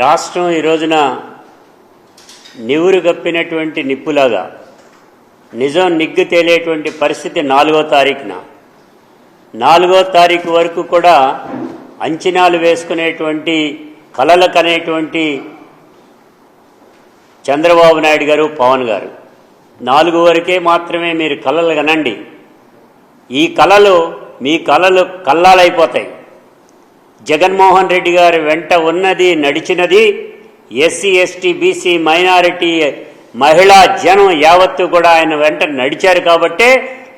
రాష్ట్రం ఈ రోజున నివురు గప్పినటువంటి నిప్పులాగా నిజం నిగ్గు తేలేటువంటి పరిస్థితి నాలుగో తారీఖున. నాలుగో తారీఖు వరకు కూడా అంచనాలు వేసుకునేటువంటి కలలకనేటువంటి చంద్రబాబు నాయుడు గారు పవన్ గారు. నాలుగు వరకే మాత్రమే మీరు కలలు కనండి. ఈ కళలు మీ కళలు కల్లాలైపోతాయి జగన్మోహన్ రెడ్డి గారి వెంట ఉన్నది నడిచినది ఎస్సీ ఎస్టీ బీసీ మైనారిటీ మహిళా జనం యావత్తు కూడా ఆయన వెంట నడిచారు కాబట్టే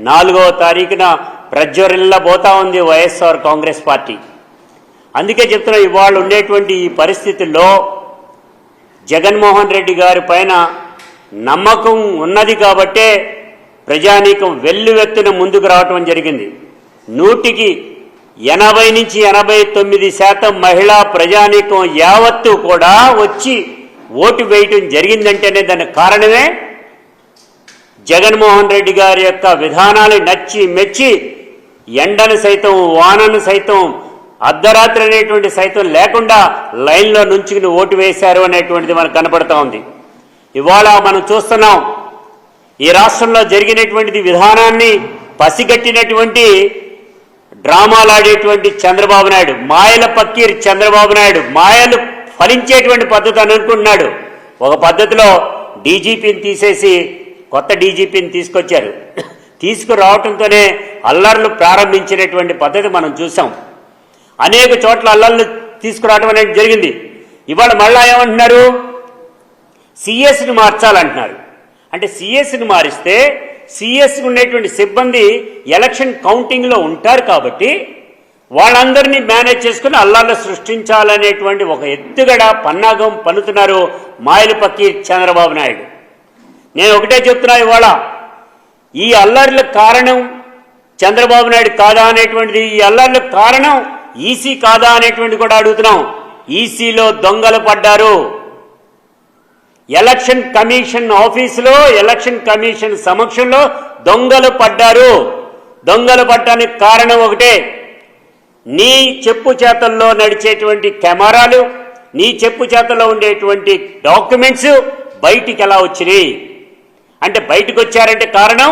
నాలుగవ తారీఖున ప్రజ్వరిల్లబోతా ఉంది వైఎస్ఆర్ కాంగ్రెస్ పార్టీ. అందుకే చెప్తున్నా ఇవాళ ఉండేటువంటి ఈ పరిస్థితుల్లో జగన్మోహన్ రెడ్డి గారి పైన నమ్మకం ఉన్నది కాబట్టే ప్రజానీకం వెల్లువెత్తున ముందుకు రావటం జరిగింది. నూటికి ఎనభై నుంచి ఎనభై తొమ్మిది శాతం మహిళా ప్రజానీకం యావత్తు కూడా వచ్చి ఓటు వేయటం జరిగిందంటేనే దానికి కారణమే జగన్మోహన్ రెడ్డి గారి యొక్క విధానాలు నచ్చి మెచ్చి ఎండను సైతం వానను సైతం అర్ధరాత్రి అనేటువంటి సైతం లేకుండా లైన్లో నుంచుకుని ఓటు వేశారు అనేటువంటిది మనకు కనపడతా ఉంది. ఇవాళ మనం చూస్తున్నాం ఈ రాష్ట్రంలో జరిగినటువంటిది విధానాన్ని పసిగట్టినటువంటి డ్రామాలాడేటువంటి చంద్రబాబు నాయుడు మాయల పక్కీర్ చంద్రబాబు నాయుడు మాయలు ఫలించేటువంటి పద్ధతి అని అనుకుంటున్నాడు. ఒక పద్ధతిలో డీజీపీని తీసేసి కొత్త డీజీపీని తీసుకొచ్చారు. తీసుకురావటంతోనే అల్లర్లు ప్రారంభించినటువంటి పద్ధతి మనం చూసాం. అనేక చోట్ల అల్లర్లు తీసుకురావడం అనేది జరిగింది. ఇవాళ మళ్ళా ఏమంటున్నారు? సిఎస్ని మార్చాలంటున్నారు. అంటే సిఎస్ని మారిస్తే సిఎస్ ఉండేటువంటి సిబ్బంది ఎలక్షన్ కౌంటింగ్లో ఉంటారు కాబట్టి వాళ్ళందరినీ మేనేజ్ చేసుకుని అల్లాళ్ళు సృష్టించాలనేటువంటి ఒక ఎత్తుగడ పన్నాగం పన్నుతున్నారు మాయలపక్కి చంద్రబాబు నాయుడు. నేను ఒకటే చెప్తున్నా ఇవాళ ఈ అల్లర్లకు కారణం చంద్రబాబు నాయుడు కాదా అనేటువంటిది ఈ అల్లర్లకు కారణం ఈసీ కాదా అనేటువంటి కూడా అడుగుతున్నాం. ఈసీలో దొంగలు పడ్డారు. ఎలక్షన్ కమిషన్ ఆఫీసులో ఎలక్షన్ కమిషన్ సమక్షంలో దొంగలు పడ్డారు. దొంగలు పడ్డానికి కారణం ఒకటే నీ చెప్పు చేతల్లో నడిచేటువంటి కెమెరాలు నీ చెప్పు చేతల్లో ఉండేటువంటి డాక్యుమెంట్స్ బయటికి ఎలా వచ్చినాయి? అంటే బయటకు వచ్చారంటే కారణం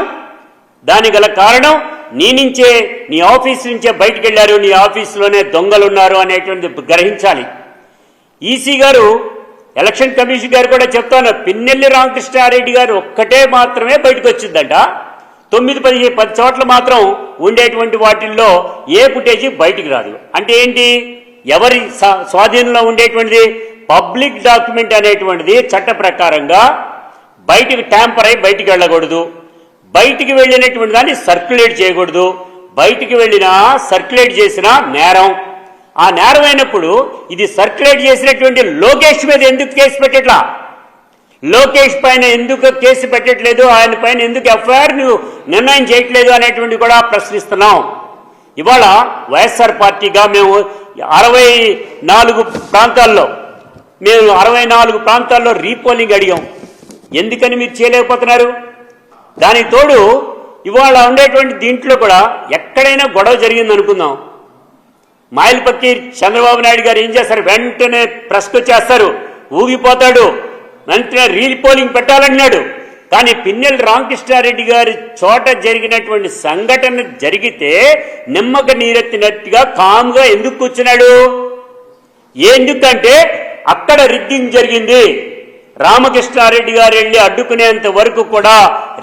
దాని గల కారణం నీ నుంచే నీ ఆఫీస్ నుంచే బయటికి వెళ్ళారు నీ ఆఫీసులోనే దొంగలు ఉన్నారు అనేటువంటిది గ్రహించాలి. ఈసీ గారు ఎలక్షన్ కమిషన్ గారు కూడా చెప్తాను పిన్నెల్లి రామకృష్ణారెడ్డి గారు ఒక్కటే మాత్రమే బయటకు వచ్చిందంట. తొమ్మిది పది పది చోట్ల మాత్రం ఉండేటువంటి వాటిల్లో ఏ ఫుటేజీ బయటికి రాదు. అంటే ఏంటి? ఎవరి స్వాధీనంలో ఉండేటువంటిది? పబ్లిక్ డాక్యుమెంట్ అనేటువంటిది చట్ట ప్రకారంగా బయటికి ట్యాంపర్ అయి బయటికి వెళ్ళకూడదు. బయటికి వెళ్ళినటువంటి దాన్ని సర్క్యులేట్ చేయకూడదు. బయటికి వెళ్ళినా సర్క్యులేట్ చేసిన నేరం. ఆ నేరం అయినప్పుడు ఇది సర్క్యులేట్ చేసినటువంటి లోకేష్ మీద ఎందుకు కేసు పెట్టట్లా? లోకేష్ పైన ఎందుకు కేసు పెట్టట్లేదు? ఆయన పైన ఎందుకు ఎఫ్ఐఆర్ నువ్వు నిర్ణయం చేయట్లేదు అనేటువంటి కూడా ప్రశ్నిస్తున్నాం. ఇవాళ వైఎస్ఆర్ పార్టీగా మేము అరవై నాలుగు ప్రాంతాల్లో మేము అరవై నాలుగు ప్రాంతాల్లో రీపోలింగ్ అడిగాం. ఎందుకని మీరు చేయలేకపోతున్నారు? దానికి తోడు ఇవాళ ఉండేటువంటి దీంట్లో కూడా ఎక్కడైనా గొడవ జరిగింది అనుకుందాం మాయిల్పక్కి చంద్రబాబు నాయుడు గారు ఏం చేస్తారు? వెంటనే ప్రెస్కు చేస్తారు ఊగిపోతాడు. వెంటనే రీల్ పోలింగ్ పెట్టాలన్నాడు. కానీ పిన్నెల రామకృష్ణారెడ్డి గారి చోట జరిగినటువంటి సంఘటన జరిగితే నిమ్మక నీరెత్తినట్టుగా కామ్గా ఎందుకు కూర్చున్నాడు? ఎందుకంటే అక్కడ రిగ్గింగ్ జరిగింది. రామకృష్ణారెడ్డి గారు వెళ్ళి అడ్డుకునేంత వరకు కూడా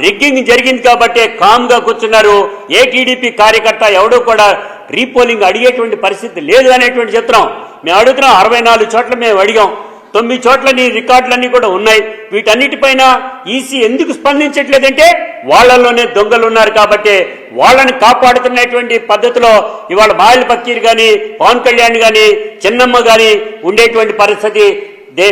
రిగ్గింగ్ జరిగింది కాబట్టి కామ్గా కూర్చున్నారు. ఏ టీడీపీ కార్యకర్త ఎవడూ కూడా రీపోలింగ్ అడిగేటువంటి పరిస్థితి లేదు అనేటువంటి చిత్రం. మేము అడుగుతున్నాం అరవై నాలుగు చోట్ల మేము అడిగాం. తొమ్మిది చోట్ల నీ రికార్డులన్నీ కూడా ఉన్నాయి. వీటన్నిటిపైన ఈసీ ఎందుకు స్పందించట్లేదంటే వాళ్ళలోనే దొంగలు ఉన్నారు కాబట్టి వాళ్ళని కాపాడుతున్నటువంటి పద్ధతిలో ఇవాళ మాయల పక్కీర్ కానీ పవన్ కళ్యాణ్ కానీ చిన్నమ్మ కానీ ఉండేటువంటి పరిస్థితి దే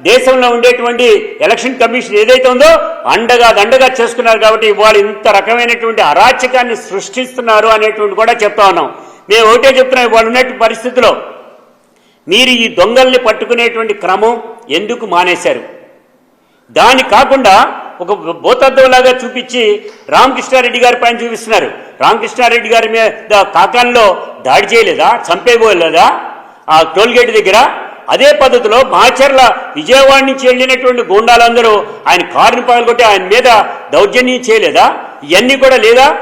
దేశంలో ఉండేటువంటి ఎలక్షన్ కమిషన్ ఏదైతే ఉందో అండగా దండగా చేసుకున్నారు కాబట్టి ఇవాళ ఇంత రకమైనటువంటి అరాచకాన్ని సృష్టిస్తున్నారు అనేటువంటి కూడా చెప్తా ఉన్నాం. మేము ఒకటే చెప్తున్నాం ఇవాళ ఉన్నటువంటి పరిస్థితిలో మీరు ఈ దొంగల్ని పట్టుకునేటువంటి క్రమం ఎందుకు మానేశారు? దాని కాకుండా ఒక భూతత్వంలాగా చూపించి రామకృష్ణారెడ్డి గారి పైన చూపిస్తున్నారు. రామకృష్ణారెడ్డి గారి మీద కాకాన్లో దాడి చేయలేదా? చంపేయబోలేదా? ఆ టోల్గేట్ దగ్గర అదే పద్ధతిలో మాచర్ల విజయవాడ నుంచి వెళ్ళినటువంటి గూండాలందరూ ఆయన కారుని పగలగొట్టి ఆయన మీద దౌర్జన్యం చేయలేదా? ఇవన్నీ కూడా లేదా?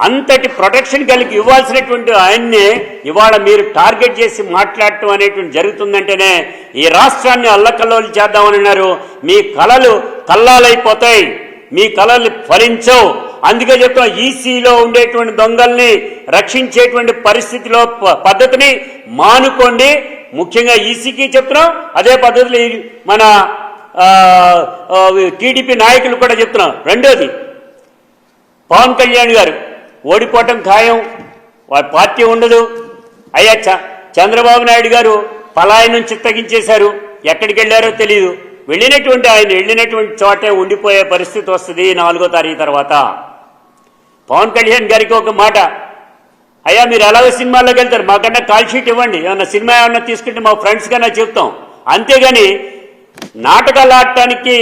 అంతటి ప్రొటెక్షన్ కలిగి ఇవ్వాల్సినటువంటి ఆయన్నే ఇవాళ మీరు టార్గెట్ చేసి మాట్లాడటం అనేటువంటి జరుగుతుందంటేనే ఈ రాష్ట్రాన్ని అల్లకల్లోలు చేద్దామని అన్నారు. మీ కళలు కల్లాలైపోతాయి. మీ కళలు ఫలించవు. అందుకే చెప్తాం ఈసీలో ఉండేటువంటి దొంగల్ని రక్షించేటువంటి పరిస్థితిలో ప- పద్ధతిని మానుకోండి. ముఖ్యంగా ఈసీకి చెప్తున్నాం అదే పద్ధతిలో మన టీడీపీ నాయకులు కూడా చెప్తున్నాం. రెండోది పవన్ కళ్యాణ్ గారు ఓడిపోవటం ఖాయం వారి పార్టీ ఉండదు. అయ్యా చ- చంద్రబాబు నాయుడు గారు పలాయనం చిత్తగించేశారు ఎక్కడికి వెళ్ళారో తెలియదు వెళ్ళినటువంటి ఆయన వెళ్ళినటువంటి చోటే ఉండిపోయే పరిస్థితి వస్తుంది నాలుగో తారీఖు తర్వాత. పవన్ కళ్యాణ్ గారికి ఒక మాట అయ్యా మీరు ఎలాగో సినిమాల్లోకి వెళ్తారు. మాకన్నా కాల్ షీట్ ఇవ్వండి. ఏమన్నా సినిమా ఏమన్నా తీసుకుంటే మా ఫ్రెండ్స్ కన్నా చెప్తాం. అంతేగాని నాటకాలు ఆడటానికి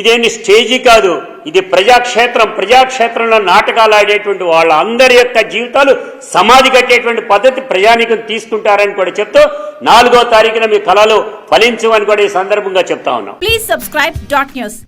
ఇదేమి స్టేజీ కాదు. ఇది ప్రజాక్షేత్రం. ప్రజాక్షేత్రంలో నాటకాలు ఆడేటువంటి వాళ్ళందరి యొక్క జీవితాలు సమాధి కట్టేటువంటి పద్ధతి ప్రజానికం తీసుకుంటారని కూడా చెప్తూ నాలుగో తారీఖున మీ కళలు ఫలించమని కూడా ఈ సందర్భంగా చెప్తా ఉన్నాం. Please subscribe dot news